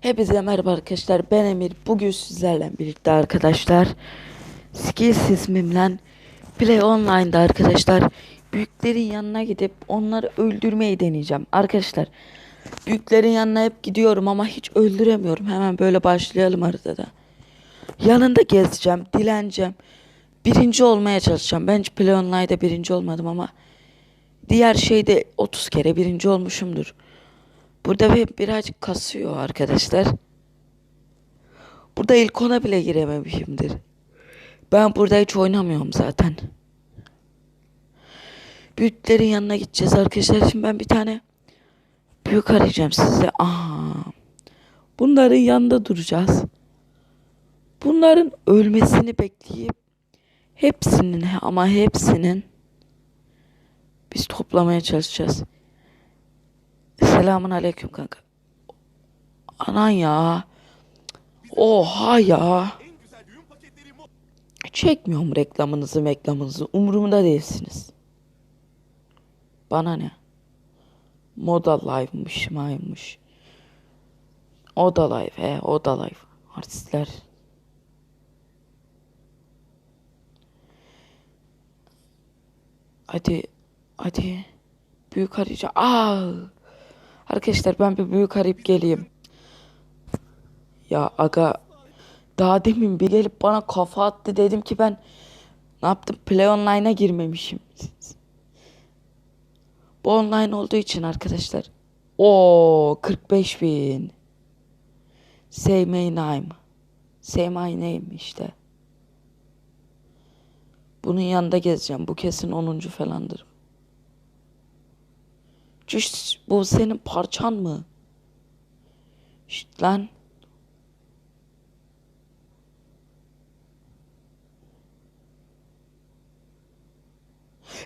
Hepinize merhaba arkadaşlar. Ben Emir. Bugün sizlerle birlikte arkadaşlar Skills ismimle Play Online'da arkadaşlar büyüklerin yanına gidip onları öldürmeyi deneyeceğim. Arkadaşlar büyüklerin yanına hep gidiyorum ama hiç öldüremiyorum. Hemen böyle başlayalım haritada. Yanında gezeceğim, dileneceğim. Birinci olmaya çalışacağım. Ben hiç Play Online'da birinci olmadım ama diğer şeyde 30 kere birinci olmuşumdur. Burada hep birazcık kasıyor arkadaşlar. Burada ilk ona bile girememişimdir. Ben burada hiç oynamıyorum zaten. Büyüklerin yanına gideceğiz arkadaşlar. Şimdi ben bir tane büyük arayacağım size. Aha. Bunların yanında duracağız. Bunların ölmesini bekleyip hepsinin ama hepsinin biz toplamaya çalışacağız. Selamun aleyküm kanka. Anan ya. Oha ya. Çekmiyorum reklamınızı reklamınızı. Umurumda değilsiniz. Bana ne? Moda live'mış maymış. O live he o live. Artistler. Hadi. Hadi. Büyük arayacağım. Aa. Arkadaşlar ben bir büyük arayıp geleyim. Ya aga daha demin bir gelip bana kafa attı dedim ki ben ne yaptım play online'a girmemişim. Bu online olduğu için arkadaşlar. O 45 bin. Say my name. Say my name işte. Bunun yanında gezeceğim. Bu kesin 10. falandır. Cüş, bu senin parçan mı? Şşt lan.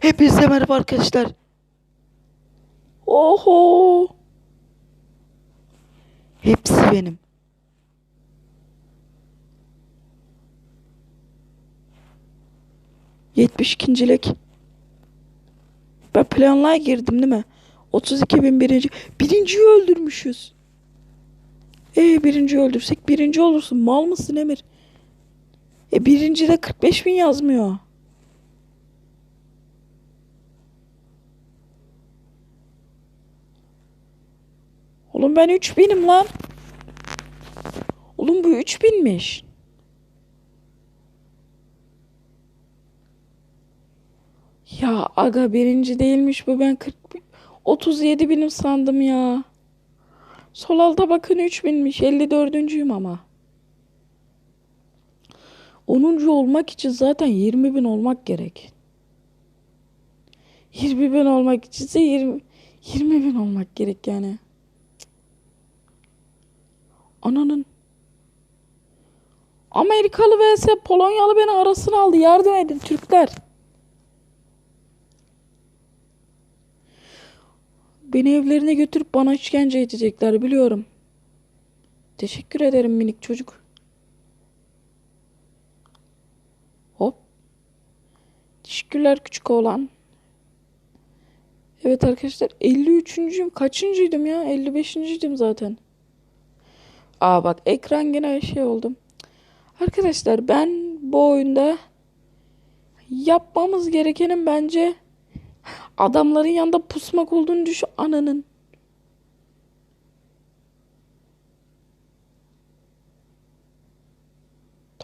Hepinize merhaba arkadaşlar. Oho. Hepsi benim. Yetmiş ikincilik. Ben planlığa girdim değil mi? 32 bin birinci. Birinciyi öldürmüşüz. E birinci öldürsek birinci olursun. Mal mısın Emir? E birinci de 45 bin yazmıyor. Oğlum ben 3 binim lan. Oğlum bu 3 binmiş. Ya aga birinci değilmiş bu ben 40 bin- 37 binim sandım ya. Sol alta bakın 3 binmiş 54. ama. 10. olmak için zaten 20 bin olmak gerek. 20 bin olmak içinse 20, 20 bin olmak gerek yani. Ananın. Amerikalı vs Polonyalı beni arasına aldı. Yardım edin Türkler. Beni evlerine götürüp bana işkence edecekler biliyorum. Teşekkür ederim minik çocuk. Hop. Teşekkürler küçük oğlan. Evet arkadaşlar 53. kaçıncıydım ya? 55.ydim zaten. Aa bak ekran gene şey oldum. Arkadaşlar ben bu oyunda yapmamız gerekenin bence adamların yanında pusmak olduğunu düşün ananın.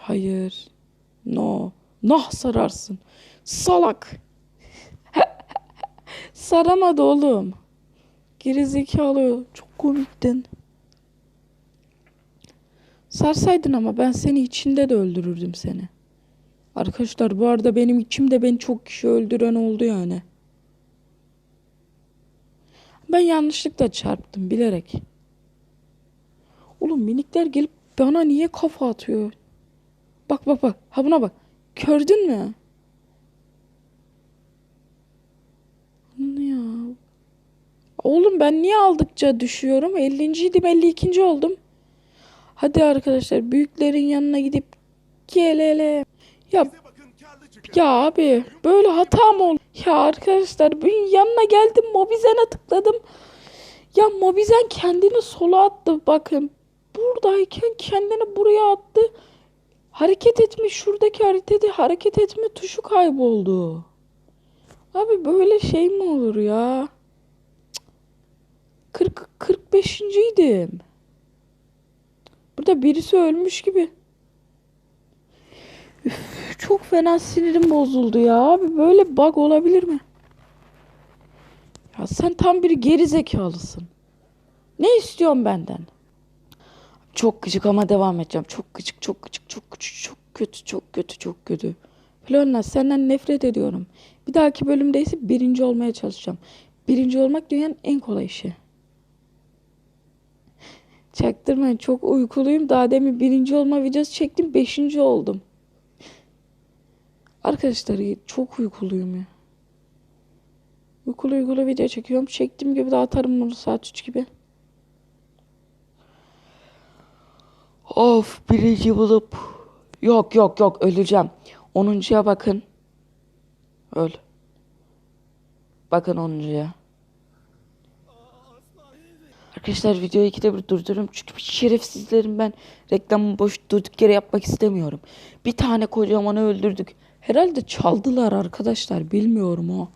Hayır. No. Nah sararsın. Salak. Saramadı oğlum. Gerizekalı. Çok komiktin. Sarsaydın ama ben seni içinde de öldürürdüm seni. Arkadaşlar bu arada benim içimde beni çok kişi öldüren oldu yani. Ben yanlışlıkla çarptım bilerek. Oğlum minikler gelip bana niye kafa atıyor? Bak bak bak. Ha buna bak. Gördün mü? Ne ya? Oğlum ben niye aldıkça düşüyorum? 50.ydim 52. oldum. Hadi arkadaşlar büyüklerin yanına gidip gelelim. Ya ya abi böyle hata mı olur? Ya arkadaşlar bir yanına geldim Mobizen'e tıkladım. Ya Mobizen kendini sola attı bakın. Bu buradayken kendini buraya attı. Hareket etme şuradaki haritada hareket etme tuşu kayboldu. Abi böyle şey mi olur ya? Cık. 40 45. idim. Burada birisi ölmüş gibi. Üf, çok fena sinirim bozuldu ya. Abi böyle bug olabilir mi? Ya sen tam bir geri zekalısın. Ne istiyorsun benden? Çok gıcık ama devam edeceğim. Çok gıcık, çok gıcık, çok gıcık, çok kötü, çok kötü, çok kötü. Florina senden nefret ediyorum. Bir dahaki bölümde ise birinci olmaya çalışacağım. Birinci olmak dünyanın en kolay işi. Çaktırmayın çok uykuluyum. Daha demin birinci olma videosu çektim. Beşinci oldum. Arkadaşlar çok uykuluyum ya. Uykulu uykulu video çekiyorum. Çektiğim gibi de atarım bunu saat 3 gibi. Of birinci bulup. Yok yok yok öleceğim. 10.ya bakın. Öl. Bakın 10.ya. Arkadaşlar videoyu ikide bir durdururum. Çünkü bir şerefsizlerim ben reklamı boş durduk yere yapmak istemiyorum. Bir tane kocamanı öldürdük. Herhalde çaldılar arkadaşlar. Bilmiyorum o.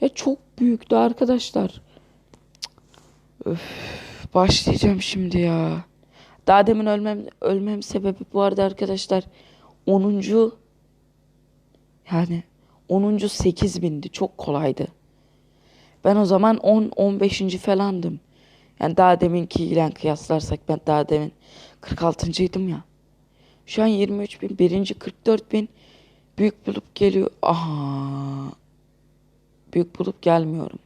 Ya çok büyüktü arkadaşlar. Öf, başlayacağım şimdi ya. Daha demin ölmem ölmem sebebi bu arada arkadaşlar 10. yani 10. 8000'di. Çok kolaydı. Ben o zaman 10 15. falandım. Yani daha deminkiyle kıyaslarsak ben daha demin 46.ydım ya. Şu an 23 bin. Birinci 44 bin. Büyük bulup geliyor. Aha. Büyük bulup gelmiyorum.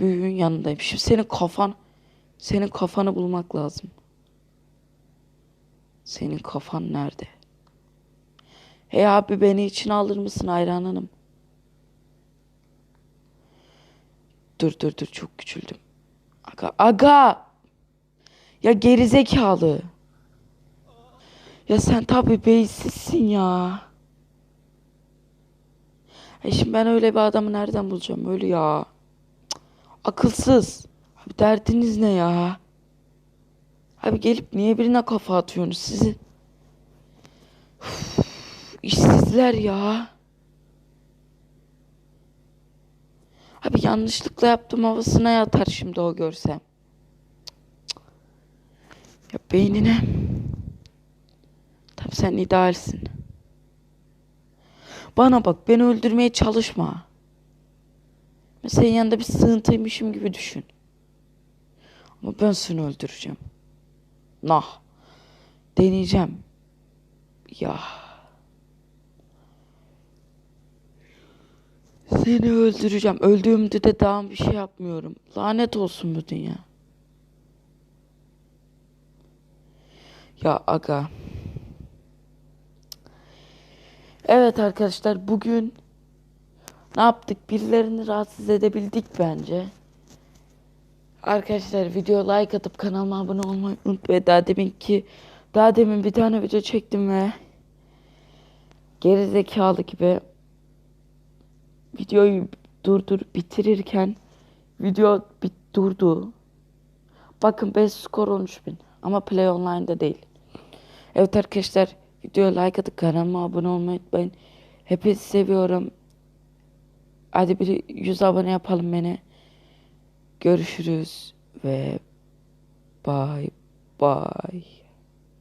Büyüğün yanındayım. Şimdi senin kafan senin kafanı bulmak lazım. Senin kafan nerede? Hey abi beni içine alır mısın Ayran Hanım? Dur dur dur çok küçüldüm. Aga aga. Ya gerizekalı. Ya sen tabi beysizsin ya. E şimdi ben öyle bir adamı nereden bulacağım? Öyle ya. Akılsız. Abi derdiniz ne ya? Abi gelip niye birine kafa atıyorsunuz sizi? Üf, işsizler ya. Abi yanlışlıkla yaptım havasına yatar şimdi o görsem. Ya beynine. Tabii sen idealsin. Bana bak beni öldürmeye çalışma. Senin yanında bir sığıntıymışım gibi düşün. Ama ben seni öldüreceğim. Nah. Deneyeceğim. Ya. Seni öldüreceğim. Öldüğümde de daha bir şey yapmıyorum. Lanet olsun bu dünya. Ya aga. Evet arkadaşlar bugün ne yaptık? Birilerini rahatsız edebildik bence. Arkadaşlar video like atıp kanalıma abone olmayı unutmayın. Daha demin ki daha demin bir tane video çektim ve geri zekalı gibi videoyu durdur bitirirken video bit durdu. Bakın 5 skor 13 bin ama Play Online'da değil. Evet arkadaşlar videoya like atıp kanalıma abone olmayı unutmayın. Hepinizi seviyorum. Hadi bir 100 abone yapalım beni. Görüşürüz ve bye bye.